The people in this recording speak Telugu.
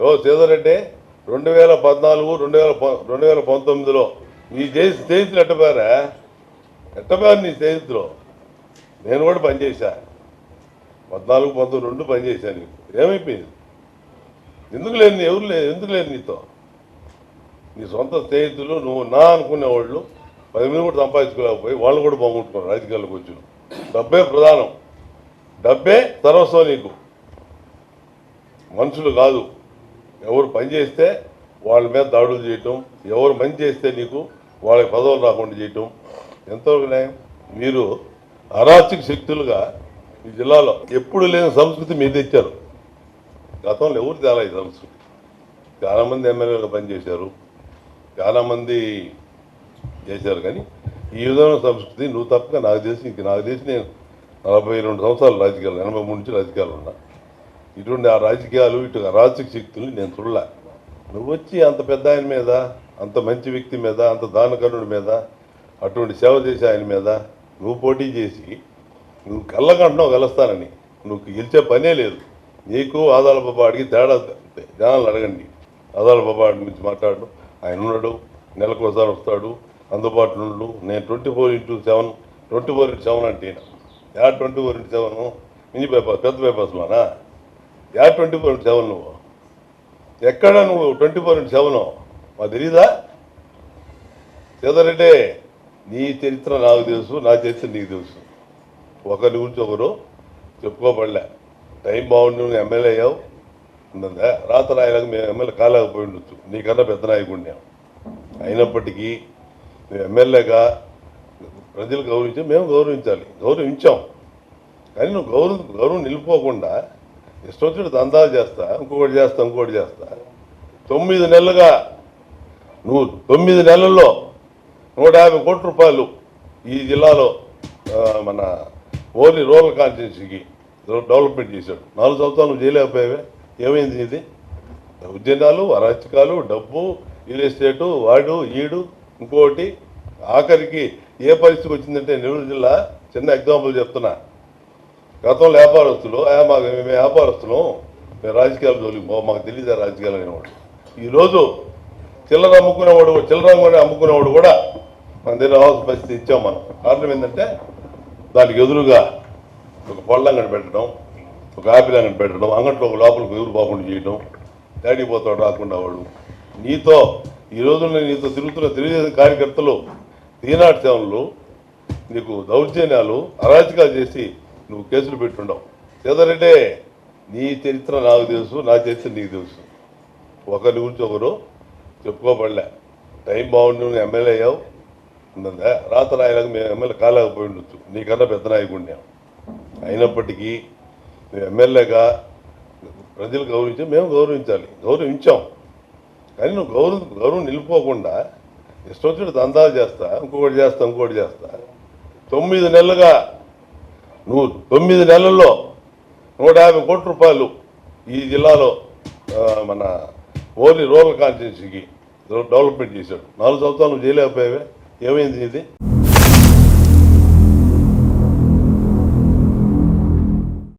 ఓ సీతారెడ్డి రెండు వేల పద్నాలుగు రెండు వేల రెండు వేల పంతొమ్మిదిలో నీ చేసి స్నేహితులు ఎట్టపోయారా ఎట్టపోయారు నీ స్నేహితులు? నేను కూడా పనిచేశా. పద్నాలుగు పంతొమ్మిది రెండు పనిచేశాను నీకు. ఏమైపోయింది? ఎందుకు లేని ఎవరు లేదు ఎందుకు లేదు నీతో? నీ సొంత స్నేహితులు నువ్వు నా అనుకునేవాళ్ళు పది మంది కూడా సంపాదించుకోలేకపోయి వాళ్ళు కూడా బాగుంటున్నారు రాజకీయాల్లోకి వచ్చిన. డబ్బే ప్రధానం. డబ్బే సర్వస్వం నీకు. మనుషులు కాదు. ఎవరు పని చేస్తే వాళ్ళ మీద దాడులు చేయటం ఎవరు మంచి చేస్తే నీకు వాళ్ళకి పదవులు రాకుండా చేయటం. ఎంతవరకు న్యాయం? మీరు అరాచక శక్తులుగా ఈ జిల్లాలో ఎప్పుడు లేని సంస్కృతి మీరు తెచ్చారు. గతంలో ఎవరు తేలా ఈ సంస్కృతి? చాలామంది ఎమ్మెల్యేలు పనిచేశారు చాలామంది చేశారు కానీ ఈ విధమైన సంస్కృతి నువ్వు తప్పక నాకు తెలిసి ఇంక నాకు తెలిసి నేను నలభై రెండు సంవత్సరాలు రాజకీయాలు ఎనభై మూడు నుంచి రాజకీయాలు ఉన్నా. ఇటువంటి ఆ రాజకీయాలు ఇటు రాజకీయ శక్తుల్ని నేను చూడలే. నువ్వు వచ్చి అంత పెద్ద ఆయన మీద అంత మంచి వ్యక్తి మీద అంత దానకరుడి మీద అటువంటి సేవ చేసే ఆయన మీద నువ్వు పోటీ చేసి నువ్వు కళ్ళకంటున్నావు గెలుస్తానని నువ్వు గెలిచే పనే లేదు. నీకు ఆదాల బాబాడికి తేడా జనాలు అడగండి. ఆదాల బాబా గురించి మాట్లాడు ఆయన ఉన్నాడు నెలకోసారి వస్తాడు అందుబాటులో ఉండు. నేను twenty four into seven twenty four into seven అంటే ఈయన. Twenty four into seven. Mini paper పెద్ద పేపర్స్లోనా yeah twenty four into seven నువ్వు. ఎక్కడ నువ్వు ట్వంటీ ఫోర్ ఇంటూ సెవెన్? మా తెలీదా? సీతారెడ్డి నీ చరిత్ర నాకు తెలుసు నా చరిత్ర నీకు తెలుసు. ఒకరి గురించి ఒకరు చెప్పుకోబడలే. టైం బాగుండి నువ్వు ఎమ్మెల్యే అయ్యావు. ఉందా రాత రాయలకు మేము ఎమ్మెల్యే కాలేకపోయి ఉండొచ్చు. నీకన్నా పెద్ద నాయకుడిని అయినప్పటికీ మేము ఎమ్మెల్యేగా ప్రజలు గౌరవించి మేము గౌరవించాలి. గౌరవించాం. కానీ నువ్వు గౌరవం గౌరవం నిలిపోకుండా ఇష్టం దందాలు చేస్తా ఇంకొకటి చేస్తా ఇంకొకటి చేస్తా. తొమ్మిది నెలలుగా నువ్వు తొమ్మిది నెలల్లో నూట యాభై కోట్ల రూపాయలు ఈ జిల్లాలో మన ఓన్లీ రూరల్ కాన్స్టిట్యున్సీకి డెవలప్మెంట్ చేశాడు. నాలుగు సంవత్సరాలు నువ్వు చేయలేకపోయావే ఏమైంది ఇది ఉద్యమాలు అరాచకాలు డబ్బు రియల్ ఎస్టేటు వాడు ఈడు ఇంకోటి. ఆఖరికి ఏ పరిస్థితికి వచ్చిందంటే నెల్లూరు జిల్లా చిన్న ఎగ్జాంపుల్ చెప్తున్నా. గతంలో వ్యాపారస్తులు మాకు మేము వ్యాపారస్తులు మేము రాజకీయాలు జోలికి పో మాకు తెలియదు రాజకీయాలు అనేవాడు. ఈరోజు చిల్లర అమ్ముకునేవాడు చిల్లర కూడా అమ్ముకునేవాడు కూడా మన దగ్గర రావాల్సిన పరిస్థితి ఇచ్చాం మనం. కారణం ఏంటంటే దానికి ఎదురుగా ఒక పళ్ళ అంగడి పెట్టడం ఒక ఆపిల్ అంగడి పెట్టడం అంగట్లో ఒక లోపలికి ఎవరు పోకుండా చేయడం డాడీ పోతాడు రాకుండా వాడు. నీతో ఈ రోజున నీతో తిరుగుతున్న తెలుగుదేశం కార్యకర్తలు ఈనాటి సేవలు నీకు దౌర్జన్యాలు అరాచకాలు చేసి నువ్వు కేసులు పెట్టుండవు. సీతారెడ్డి నీ చరిత్ర నాకు తెలుసు నా చరిత్ర నీకు తెలుసు. ఒకరి గురించి ఒకరు చెప్పుకోబడలే. టైం బాగుండి నువ్వు ఎమ్మెల్యే అయ్యావు. ఉందా రాత నాయకులకు మేము ఎమ్మెల్యే కాలేకపోయి ఉండొచ్చు. నీకన్నా పెద్ద నాయకుడినాం అయినప్పటికీ నువ్వు ఎమ్మెల్యేగా ప్రజలు గౌరవించి మేము గౌరవించాలి. గౌరవించాం. కానీ నువ్వు గౌరవం గౌరవం నిలిపోకుండా ఇష్టం వచ్చిన దందాలు చేస్తా ఇంకొకటి చేస్తా ఇంకొకటి చేస్తా. తొమ్మిది నెలలుగా నువ్వు తొమ్మిది నెలల్లో నూట యాభై కోట్ల రూపాయలు ఈ జిల్లాలో మన ఓన్లీ రూరల్ కాన్స్టిట్యున్సీకి డెవలప్మెంట్ చేశాడు. నాలుగు సంవత్సరాలు నువ్వు చేయలేకపోయావే ఏమైంది ఇది